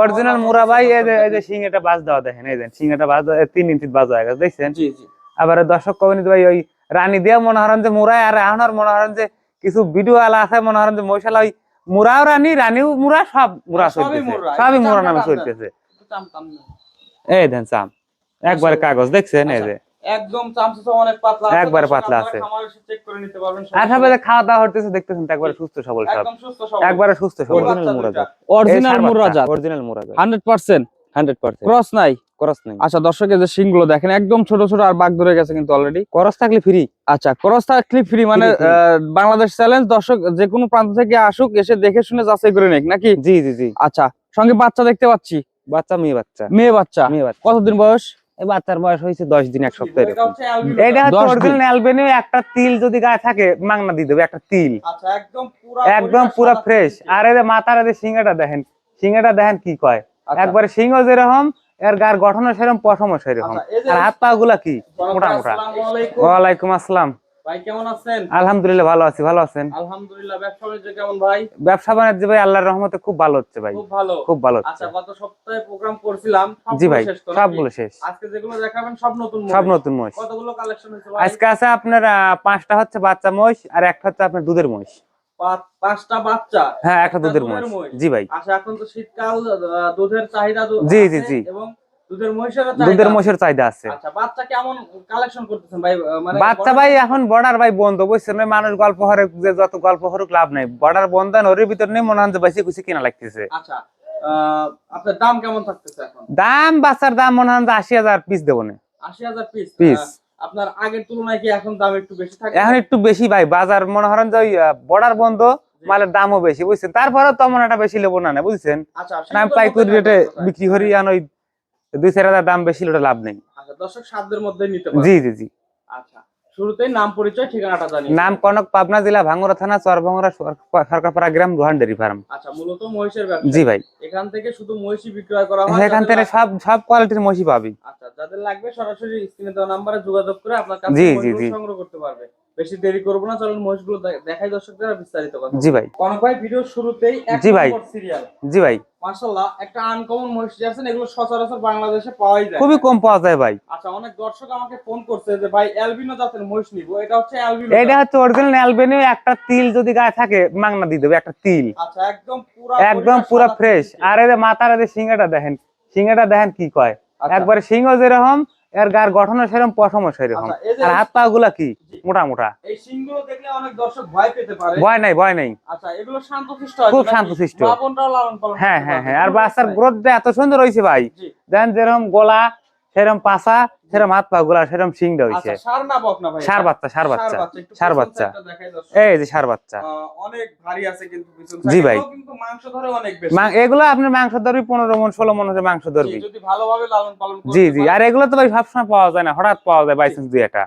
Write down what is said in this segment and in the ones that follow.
Original Mura ভাই এই যে এই যে সিং এটা বাজ দেওয়া দেখেন এই যে সিং এটা বাজ তিন ইঞ্চি বাজ হয়ে গেছে দেখছেন জি জি আবার দর্শক কমিটি ভাই ওই রানী দিয়া মনে হরেন যে মুরায় আর এখন মনে হরেন যে কিছু ভিডিও আলা আছে মনে হরেন যে মহিশালা ওই মুরাও রানী রানীও মুরা সব মুরা চলতেছে মুরা। সবই মুরা নামে। চলতেছে। এই দেন চাম একবারে কাগজ দেখছেন এই যে একদম অনেক পাতলা আছে। একবারে পাতলা আছে। চেক করে নিতে পারবেন আর খাওয়া দাওয়া হতেছে দেখতেছেন একবারে সুস্থ সবল সব একদম সুস্থ সবল। একবারে সুস্থ সবল। বাচ্চা মুরা দুইটা? Original মুরাজাত। Original Murrah hundred percent. Hundred percent. Cross নাই। করস নেই। আচ্ছা দর্শকের যে সিংগুলো দেখেন একদম ছোট ছোট আর বাঘ ধরে গেছে কিন্তু অলরেডি করস থাকলে ফ্রি আচ্ছা ক্রস ক্লিপ ফ্রি মানে বাংলাদেশ চ্যালেঞ্জ দর্শক যে কোনো প্রান্ত থেকে আসুক এসে দেখে শুনে যাচাই করে নেক নাকি? জি জি জি। আচ্ছা সঙ্গে বাচ্চা দেখতে পাচ্ছি। বাচ্চা মেয়ে বাচ্চা। মেয়ে বাচ্চা। মেয়ে বাচ্চা। কতদিন বয়স? বাচ্চার বয়স হয়েছে দশ দিন এক সপ্তাহ এরকম। এটা। অরিজিনাল অ্যালবেনিও একটা তিল যদি গায়ে থাকে মাংনা দিয়ে দেবে একটা তিল। আচ্ছা একদম পুরা পুরো ফ্রেশ। আর এদের মাথার এদের যে সিংহাটা দেখেন সিংহাটা দেখেন কি কয়? আচ্ছা, একবারে সিংহ যেরকম এর গার গঠনও সেরকম পশমও সেরকম। আচ্ছা, আর হাত পা গুলা কি? মোটা মোটা ওয়ালাইকুম আসসালাম। ভাই কেমন আছেন? আলহামদুলিল্লাহ ভালো আছি ভালো আছেন? আলহামদুলিল্লাহ ব্যবসা বাণিজ্য কেমন ভাই? ব্যবসা বাণিজ্য ভাই আল্লাহর রহমতে খুব ভালো হচ্ছে ভাই। খুব ভালো। খুব ভালো আচ্ছা গত সপ্তাহে প্রোগ্রাম করছিলাম জি ভাই শেষ তো নাকি? সবগুলো শেষ। আজকে যেগুলো দেখাবেন সব নতুন সব নতুন মহিষ। কতগুলো কালেকশন হয়েছে ভাই? আজকে আছে আপনার পাঁচটা হচ্ছে বাচ্চা মহিষ আর একটা হচ্ছে আপনার দুধের মহিষ। পাঁচটা বাচ্চা? হ্যাঁ একটা দুধের মহিষ। জি ভাই। আচ্ছা এখন তো শীতকাল দুধের চাহিদা জি, জি, জি। এবং দুধের মহিষের চাহিদা আছে? আচ্ছা বাচ্চা ভাই? মানে ভাই এখন বর্ডার ভাই বন্ধ বুঝছেন মানুষ গল্প হরে যে যত গল্প হরুক লাভ নাই। বর্ডার বন্ধ ওর ভিতর নেই মনে হয় বেশি খুশি কিনা লাগতেছে। আচ্ছা আপনার দাম কেমন থাকতেছে এখন? দাম বাচ্চার দাম মনে হয় আশি হাজার পিস দেবো না। আশি হাজার পিস Piece। আপনার আগের তুলনায় কি এখন দাম একটু বেশি থাকে? এখন একটু বেশি ভাই বাজার মনে হরেন যে ওই বর্ডার বন্ধ মালের দামও বেশি বুঝছেন? তারপরেও তেমন একটা বেশি নেব না বুঝছেন? আচ্ছা আমি পাইকারি রেটে বিক্রি করি আর ওই দুই চার হাজার দাম বেশি ওটা লাভ নেই। আচ্ছা দর্শক সাধ্যের মধ্যে নিতে পারবে জি জি জি। আচ্ছা শুরুতেই নাম পরিচয় ঠিকানাটা জানি নাম কনক পাবনা জেলা ভাঙ্গুরা থানা চরভাঙ্গুরা সরকারপাড়া গ্রাম রোহান ডেরি ফার্ম। আচ্ছা মূলত মহিষের ব্যবসা। জি ভাই। এখান থেকে শুধু মহিষই বিক্রয় করা হয় এখান থেকে সব সব কোয়ালিটির মহিষই পাবি। আচ্ছা যাদের লাগবে সরাসরি স্ক্রিনে দেওয়া নাম্বারে যোগাযোগ করে আপনার কাছে। সংগ্রহ করতে পারবে। বেশি দেরি করব না চলুন মহিষগুলো দেখাই দর্শকদের বিস্তারিত কথা। জি ভাই। কনক ভাই ভিডিও শুরুতেই এক জি ভাই। সিরিয়াল জি ভাই। মাশাআল্লাহ একটা আনকমন মহিষ আছেন এগুলো সচরাচর বাংলাদেশে পাওয়াই যায়। খুবই কম পাওয়া যায় ভাই। আচ্ছা অনেক দর্শক আমাকে ফোন করছে যে ভাই অ্যালবিনো জাতের মহিষ নিব। এটা হচ্ছে অ্যালবিনো এটা হচ্ছে অরিজিনাল একটা তিল যদি গায়ে থাকে মাংনা দিয়ে দেবে একটা তিল। আচ্ছা একদম পুরা একদম পুরো ফ্রেশ। আর মাথার সিংহাটা দেখেন সিংহাটা দেখেন কি কয়? আচ্ছা, একবারে সিংহ যেরকম এর গার গঠনও সেরকম পশমও সেরকম। আচ্ছা, যে- আর হাত পা গুলা কি মোটা মোটা। এই সিংগুলো দেখলে অনেক দর্শক ভয় পেতে পারে। ভয় নাই ভয় নাই। আচ্ছা এগুলো শান্তশিষ্ট হয় খুব শান্তশিষ্ট। বাপনটাও লালন পালন হ্যাঁ হ্যাঁ হ্যাঁ। আর বাচ্চার গ্রোথ এত সুন্দর হয়েছে ভাই। দেন যেরকম গলা সেরম পাছা সেরম হাত পা গুলা সেরম সিংটা নেই। আচ্ছা সার ভাই সার বাচ্চা সার বাচ্চা বাচ্চা। এই যে সার বাচ্চা। অনেক ভারী আছে কিন্তু জি ভাই। কিন্তু মাংস ধরে অনেক বেশি। এগুলো আপনার মাংস ধরবি পনেরো মন ষোলো মন হচ্ছে মাংস ধরবি। যদি ভালোভাবে লালন পালন করেন জি জি আর এগুলো তো ভাই সবসময় পাওয়া যায় না হঠাৎ পাওয়া যায় বাইসেন্স দুই একটা।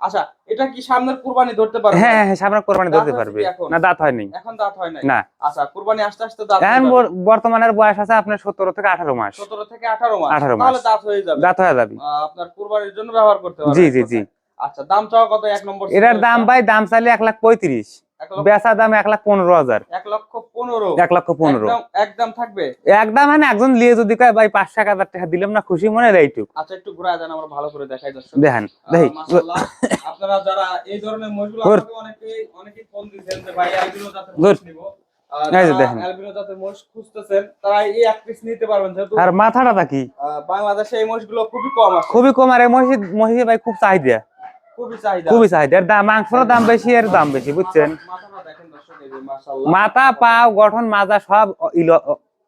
আচ্ছা এটা কি সামনের কুরবানি ধরতে পারবে? হ্যাঁ হ্যাঁ সামনের কুরবানি ধরতে পারবে? না দাঁত হয়নি। এখন দাঁত হয় নাই? না। আচ্ছা কুরবানি আস্তে আস্তে দাঁত এখন বর- বর্তমানের বয়স আছে আপনার সতেরো থেকে আঠারো মাস। সতেরো থেকে আঠারো মাস। 18 মাস। তাহলে দাঁত হয়ে যাবে। দাঁত হয়ে যাবে। আপনার কুরবানির জন্য ব্যবহার করতে পারবেন জি জি জি। আচ্ছা দাম চাওয়া কত? এক নম্বর এটার দাম ভাই দাম চাইলে এক লাখ পঁয়ত্রিশ। এক লক্ষ- বেচা দাম এক লাখ পনেরো হাজার। এক লক্ষ পনেরো। এক লক্ষ পনেরো। একদম থাকবে? একদম মানে একজন লিয়ে যদি কয় ভাই পাঁচ টাকা হাজার টাকা দিলাম না খুশি মনে এইটুক। আচ্ছা একটু ঘুরে দেন আমরা ভালো করে দেখাই দর্শক দেখেন দেখি। আপনারা যারা এই ধরনের। অনেকে ফোন দিয়েছেন যে ভাই নিব। আর মাথাটা কি? বাংলাদেশে এই মহিষগুলো খুবই কম খুবই কম আর এই মহিষে মহিষে ভাই খুব চাহিদা। খুবই চাহিদা এর দাম মাংসের দাম বেশি এর দাম বেশি বুঝছেন? মাথা- পাও গঠন মাজা সব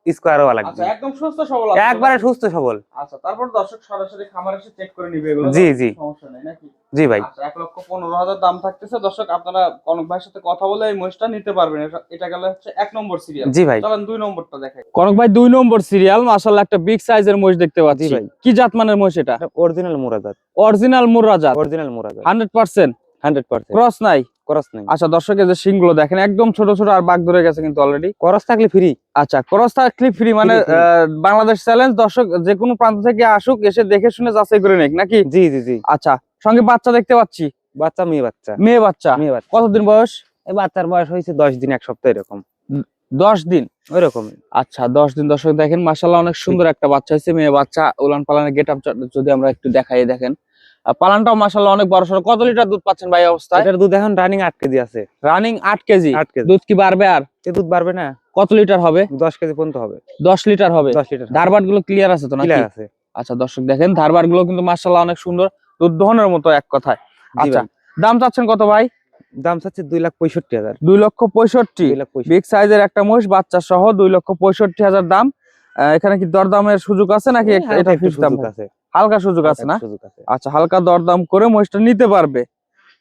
স্কোয়ার হওয়া লাগবে। আচ্ছা একদম সুস্থ সবল একবারে সুস্থ সবল। আচ্ছা তারপর দর্শক সরাসরি খামার এসে চেক করে নিবে এগুলো। জি, জি। সমস্যা নেই নাকি? জি ভাই। আচ্ছা এক লক্ষ পনেরো হাজার দাম থাকতেছে। দর্শক আপনারা কনক ভাইয়ের সাথে কথা বলে এই মহিষটা নিতে পারবেন। এটা- গেলে হচ্ছে এক নম্বর সিরিয়াল জি ভাই। চলেন দুই নম্বরটা দেখাই। কনক ভাই দুই নম্বর সিরিয়াল মাশাআল্লাহ একটা বিগ সাইজের মহিষ দেখতে পাচ্ছি। ভাই। কি জাত মানের মহিষ এটা? অরিজিনাল মুরাদাত অরিজিনাল মুর্রা জাত original percent hundred percent cross নাই? করস নেই। আচ্ছা দর্শকের যে সিংগুলো দেখেন একদম ছোট ছোট আর বাঘ ধরে গেছে কিন্তু অলরেডি করস থাকলে ফ্রি আচ্ছা ক্রস ক্লিপ ফ্রি মানে বাংলাদেশ চ্যালেঞ্জ দর্শক যে কোনো প্রান্ত থেকে আসুক এসে দেখে শুনে যাচাই করে নেক নাকি? জি জি জি। আচ্ছা সঙ্গে বাচ্চা দেখতে পাচ্ছি। বাচ্চা মেয়ে বাচ্চা। মেয়ে বাচ্চা। মেয়ে বাচ্চা। কতদিন বয়স? এই বাচ্চার বয়স হয়েছে দশ দিন এক সপ্তাহ এরকম। দশ দিন? ওই রকমই আচ্ছা দশ দিন দর্শক দেখেন মাসাল্লাহ অনেক সুন্দর একটা বাচ্চা হয়েছে মেয়ে বাচ্চা উলান পালানের গেট আপ যদি আমরা একটু দেখাই দেখেন। পালানটাও মাসাল্লাহ অনেক বড় সড়ো। কত লিটার দুধ পাচ্ছেন ভাই এই অবস্থায়? এটার দুধ এখন রানিং আট কেজি আছে। রানিং আট কেজি? আট কেজি। দুধ কি বাড়বে আর? দুধ বাড়বে না। কত লিটার হবে? দশ কেজি পর্যন্ত হবে। দশ লিটার হবে? দশ লিটার ধারবাটগুলো ক্লিয়ার আছে তো নাকি? ক্লিয়ার আছে। আচ্ছা দর্শক দেখেন ধারবাটগুলো কিন্তু মাসাল্লাহ অনেক সুন্দর। দুধ দহনের মতো এক কথায়। আচ্ছা দাম চাচ্ছেন কত ভাই? দাম চাচ্ছে দুই লাখ পঁয়ষট্টি হাজার। দুই লক্ষ পঁয়ষট্টি। বিগ সাইজের একটা মহিষ বাচ্চা সহ দুই লক্ষ পঁয়ষট্টি হাজার দাম। এখানে কি দরদামের সুযোগ আছে নাকি? হ্যাঁ, এটা ফিক্স দাম আছে। হালকা সুযোগ আছে না? আচ্ছা হালকা দরদাম করে মহিষটা নিতে পারবে।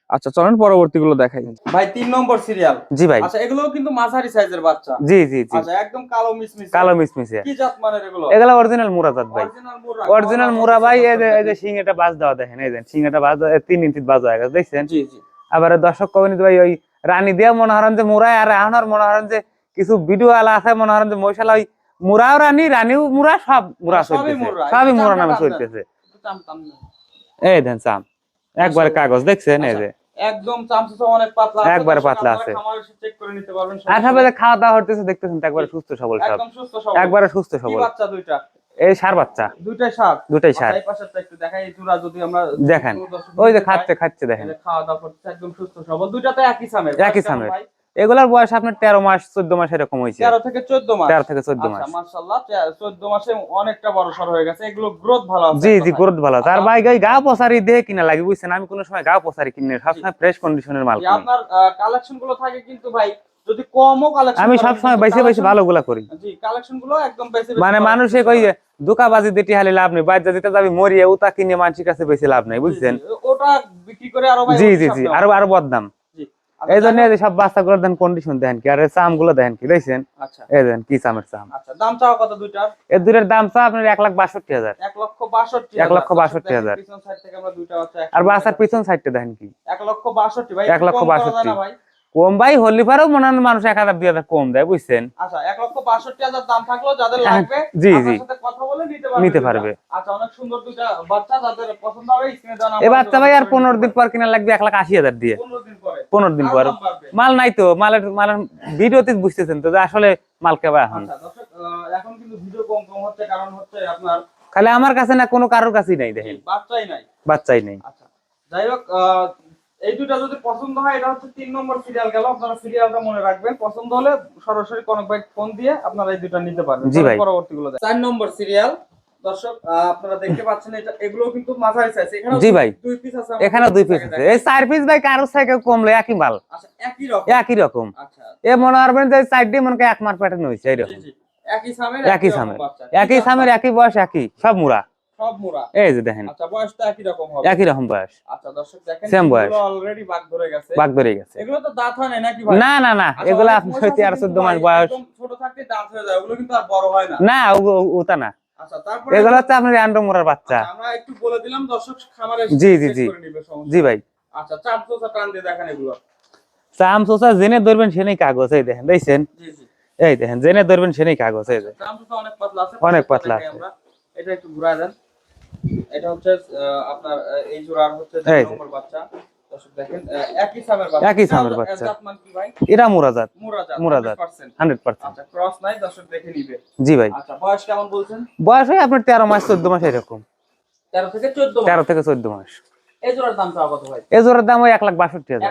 আচ্ছা চলেন পরবর্তী গুলো দেখাই। ভাই তিন নম্বর সিরিয়াল জি ভাই। আচ্ছা এগুলো কিন্তু মাঝারি সাইজের বাচ্চা। জি জি জি। আচ্ছা একদম কালো মিসমিস। কালো মিসমিসে। কি জাত মানের এগুলো? এগুলা অরিজিনাল মুরাদাত ভাই। অরিজিনাল মুরা। অরিজিনাল মুরা ভাই এই যে এই যে শিং এটা বাজ দেওয়া দেখেন এই যে শিং এটা বাজ তিন ইঞ্চি বাজ হয়ে গেছে দেখছেন? জি জি। আবার দর্শক কবেন ভাই ওই রানী দিয়া মনে হরেন যে মুরাই আর আর মনে হরেন যে কিছু ভিডিও আলা আছে মনে হরেন যে মশালা ওই মুরাও রানী রানীও মুরা সব মুরা চলতেছে। সবই মুরা নামে চলতেছে। এই দেন চাম। একবারে কাগজ দেখছেন এই যে। একদম চামচুসা অনেক পাতলা আছে, একবারে পাতলা আছে। চেক করে নিতে পারবেন আর খাওয়া দাওয়া হতেছে দেখতেছেন তো একবারে সুস্থ সবল সব। একদম সুস্থ সবল। একবারে সুস্থ সবল। বাচ্চা দুইটা? এই সার বাচ্চা। দুইটাই সার। দুটাই সার। এই পাশেরটা একটু দেখাই এই জোড়া যদি আমরা দেখেন। ওই যে খাচ্ছে খাচ্ছে দেখেন। খাওয়া দাওয়া করছে একদম সুস্থ সবল। দুইটাতে একই সামের। একই সামের। এগুলার বয়স আপনার তেরো মাস চোদ্দ মাস এরকম হয়েছে। তেরো থেকে চোদ্দ মাস? তেরো থেকে চোদ্দ মাস। আচ্ছা চোদ্দ মাসে অনেকটা বড় সর হয়ে গেছে। এগুলো গ্রোথ ভালো জি জি গ্রোথ ভালো। তার আচ্ছা। ভাই গাই গা পসারি দিয়ে কিনা লাগে বুঝছেন? আমি কোনো সময় গা পসারি কিনে সবসময় ফ্রেশ কন্ডিশনের মাল আপনার কালেকশনগুলো থাকে কিন্তু ভাই যদি কমও কালেকশন আমি সবসময় বেশি বেশি ভালো গুলা করি। জি কালেকশনগুলো একদম বেশি বেশি মানে মানুষে কই। দোকাবাজি দিতে হালে লাভ নেই বাইরে দিতে যাবি মরিয়ে উতা কিনে মানুষের কাছে বেশি লাভ নেই বুঝছেন? ওটা বিক্রি করে আরও জি জি জি আরও আরও বদনাম। এই জন্য এই সব বাচ্চাগুলো দেন কন্ডিশন দেখেন কি আর চামগুলো দেখেন কি দেখছেন? আচ্ছা। এই দেখেন কি চামের চাম। আচ্ছা দাম চাও কত দুইটার এর দুটোর দাম চা আপনার এক লাখ বাষট্টি হাজার। এক লক্ষ বাষট্টি এক লক্ষ বাষট্টি হাজার। বাচ্চা আর বাচ্চার পিছন সাইডটা দেখেন কি। এক লক্ষ বাষট্টি ভাই এক লক্ষ বাষট্টি। ভাই। কম ভাই হলি পারেও মনে হয় মানুষ এক হাজার দুই হাজার কম দেয় বুঝছেন? আচ্ছা এক লক্ষ বাষট্টি হাজার দাম থাকল যাদের হ্যাঁ, লাগবে জি, জি। কথা বলে নিতে পারবে। আচ্ছা অনেক সুন্দর দুইটা বাচ্চা যাদের পছন্দ হবে স্ক্রিনে দেওয়া এ বাচ্চা ভাই আর পনেরো দিন পর কিনা লাগবে এক লাখ আশি হাজার দিয়ে। পনেরো দিন পনেরো দিন পর। মাল নাই তো মালের মালের ভিডিওতে বুঝতেছেন তো যে আসলে মাল কেবা এখন। আচ্ছা এখন কিন্তু ভিডিও কম কম হচ্ছে কারণ হচ্ছে আপনার খালি আমার কাছে না কোনো কারোর কাছেই নাই দেখেন। বাচ্চাই নাই। বাচ্চাই নাই। আচ্ছা যাই হোক আহ, এই দুটা যদি পছন্দ হয় এটা হচ্ছে তিন নম্বর সিরিয়াল গেল। আপনারা সিরিয়ালটা মনে রাখবেন। পছন্দ হলে সরাসরি কনক ভাই ফোন দিয়ে আপনারা এই দুটা নিতে পারবেন। জি ভাই। পরবর্তী গুলো চার নম্বর সিরিয়াল দর্শক আপনারা দেখতে পাচ্ছেন এটা এগুলো কিন্তু মাঝারি সাইজ এখানে জি ভাই। দুই পিস আছে এখানে দুই পিস আছে। এই চার পিস ভাই থেকে একই মাল। আচ্ছা একই রকম। একই রকম। আচ্ছা। এ মনে করবেন যে চার মনে করেন এক মার প্যাটার্ন হয়েছে জি, একই সামের একই সামের। একই সামের একই বয়স একই সব মুড়া। সব মোড়া। এই যে দেখেন। আচ্ছা বয়সটা একই রকম হবে। একই রকম বয়স। আচ্ছা দর্শক দেখেন Same বয়স। অলরেডি বাগ ধরে গেছে। বাঘ ধরে গেছে। এগুলো তো দাঁত হয় না নাকি ভাই? না না না আচ্ছা, এগুলো অনেক আপনার মহিষ আছে তেরো কিন্তু চোদ্দ মাস বয়স। ছোট থাকতে দাঁত হয়ে যায় ওগুলো কিন্তু আর বড় হয় না। ওটা না। আচ্ছা এগুলো হচ্ছে আপনার অ্যান্ড্রো মুরার বাচ্চা। আচ্ছা, আমরা একটু বলে দিলাম দর্শক খামারে জি, জি, জি। জি ভাই। আচ্ছা চার চোষা টান দিয়ে দেখেন এগুলো। চাম সোসা জেনে ধরবেন সেনেই কাগজ এই দেখেন দেখছেন? এই দেখেন জেনে ধরবেন সেনেই কাগজ এই যে চোষা অনেক পাতলা আছে অনেক পাতলা আছে। এটা একটু ঘুরায় দেন। এটা হচ্ছে আপনার এই জোড়ার হচ্ছে। নম্বর বাচ্চা। একই সামের বাচ্চা। এটা মুরাজাত। মুরাজাত মুরাজাত। 100% হান্ড্রেড পার্সেন্ট আচ্ছা ক্রস নাই দর্শক দেখে নিবে। জি ভাই। আচ্ছা বয়স কেমন বলছেন? বয়স হয় আপনার তেরো মাস চোদ্দ মাস এরকম। তেরো থেকে চোদ্দ মাস। জোড়ার দাম ওই এক লাখ বাষট্টি হাজার।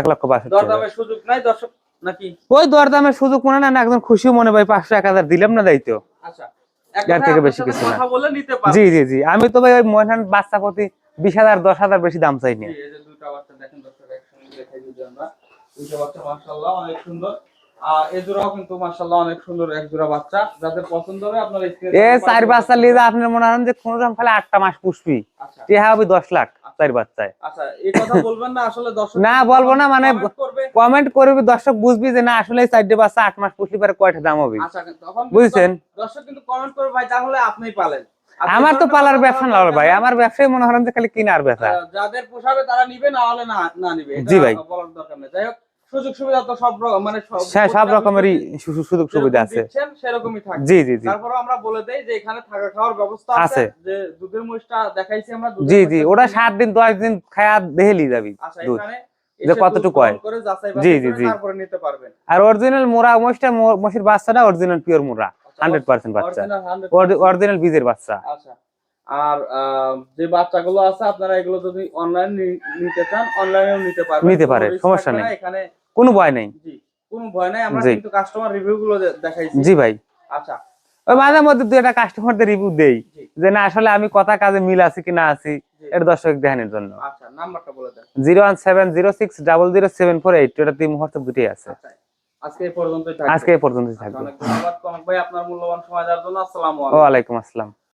এক লক্ষ বাষট্টি। সুযোগ নাই দর্শক নাকি? ওই দরদামের সুযোগ মনে না না একদম খুশি মনে ভাই পাঁচশো এক হাজার দিলাম না দায়িত্ব। আচ্ছা এর থেকে বেশি কিছু না। জি জি জি। আমি তো ভাই ওই মহান বাচ্চা প্রতি বিশ হাজার দশ হাজার বেশি দাম চাই না। দেখেন দর্শক একসঙ্গে দেখাই আমরা। দুইটা বাচ্চা মাশাআল্লাহ অনেক সুন্দর। আর এই জোড়াও কিন্তু মাশাআল্লাহ অনেক সুন্দর এক জোড়া বাচ্চা। যাদের পছন্দ হবে আপনারা এ চার বাচ্চা লিয়ে আপনার মনে হয় যে কোনো রকম খালি আটটা মাস পুষবি। আচ্ছা। হবে দশ লাখ চার বাচ্চায়। আচ্ছা এই কথা বলবেন না আসলে দর্শক না, বলব না, মানে- করবে। কমেন্ট করবি দর্শক বুঝবি যে না আসলে চারটে বাচ্চা আট মাস পুষলি পরে কয়টা দাম হবে। আচ্ছা তখন বুঝছেন? দর্শক কিন্তু কমেন্ট করবে ভাই তাহলে আপনিই পালেন। আমার তো পালার ব্যবসা না ভাই। আমার ব্যবসায় মনে হয় খালি কিনার ব্যবসা যাদের পোষাবে তারা নিবে না হলে না না নিবে। জি ভাই। বলার দরকার নেই। যাই হোক সুযোগ সুবিধা তো সব মানে সব সব রকমেরই বিষয়ে সু- সু- সুযোগ সুবিধা আছে। সেরকমই থাকবে জি জি জি। তারপরে আমরা বলে দেই যে এখানে থাকা খাওয়ার ব্যবস্থা আছে। যে দুধের মহিষটা দেখাইছি আমরা জি জি। ওটা দিন দশ দিন খায়া দেহেলি যাবি আচ্ছা দুধ। যে কতটুকু হয়। জি, জি, জি। তারপরে নিতে পারবেন। আর অরিজিনাল মোরা মহিষটা মহিষের বাচ্চাটা original pure Murrah. Hundred percent বাচ্চা। অরিজিনাল বীজের বাচ্চা। আচ্ছা। আর যে বাচ্চাগুলো আছে আপনারা এগুলো যদি অনলাইন নিতে চান অনলাইনেও নিতে পারবেন। নিতে পারে, সমস্যা নেই। এখানে কোনো ভয় নেই। জি কোনো ভয় নাই। আমরা কিন্তু কাস্টমার রিভিউ গুলো দেখাইছি। জি ভাই। আচ্ছা। ওই মাঝে মধ্যে দু একটা কাস্টমারদের রিভিউ দেই। যে না আসলে আমি কথা কাজে মিল আছি কি না আছি। এটা দর্শক দেখানোর জন্য। আচ্ছা নাম্বারটা বলে দেন। Zero one seven zero six double zero seven four eight এটা তিন মুহূর্তে দুটি আছে। আচ্ছা। আজকে পর্যন্তই থাকবে। আজকে পর্যন্তই পর্যন্ত আচ্ছা, থাকবে। ধন্যবাদ। কনক ভাই আপনার মূল্যবান সময় দেওয়ার জন্য। আসসালামু আলাইকুম। ওয়া আলাইকুম আসসালাম।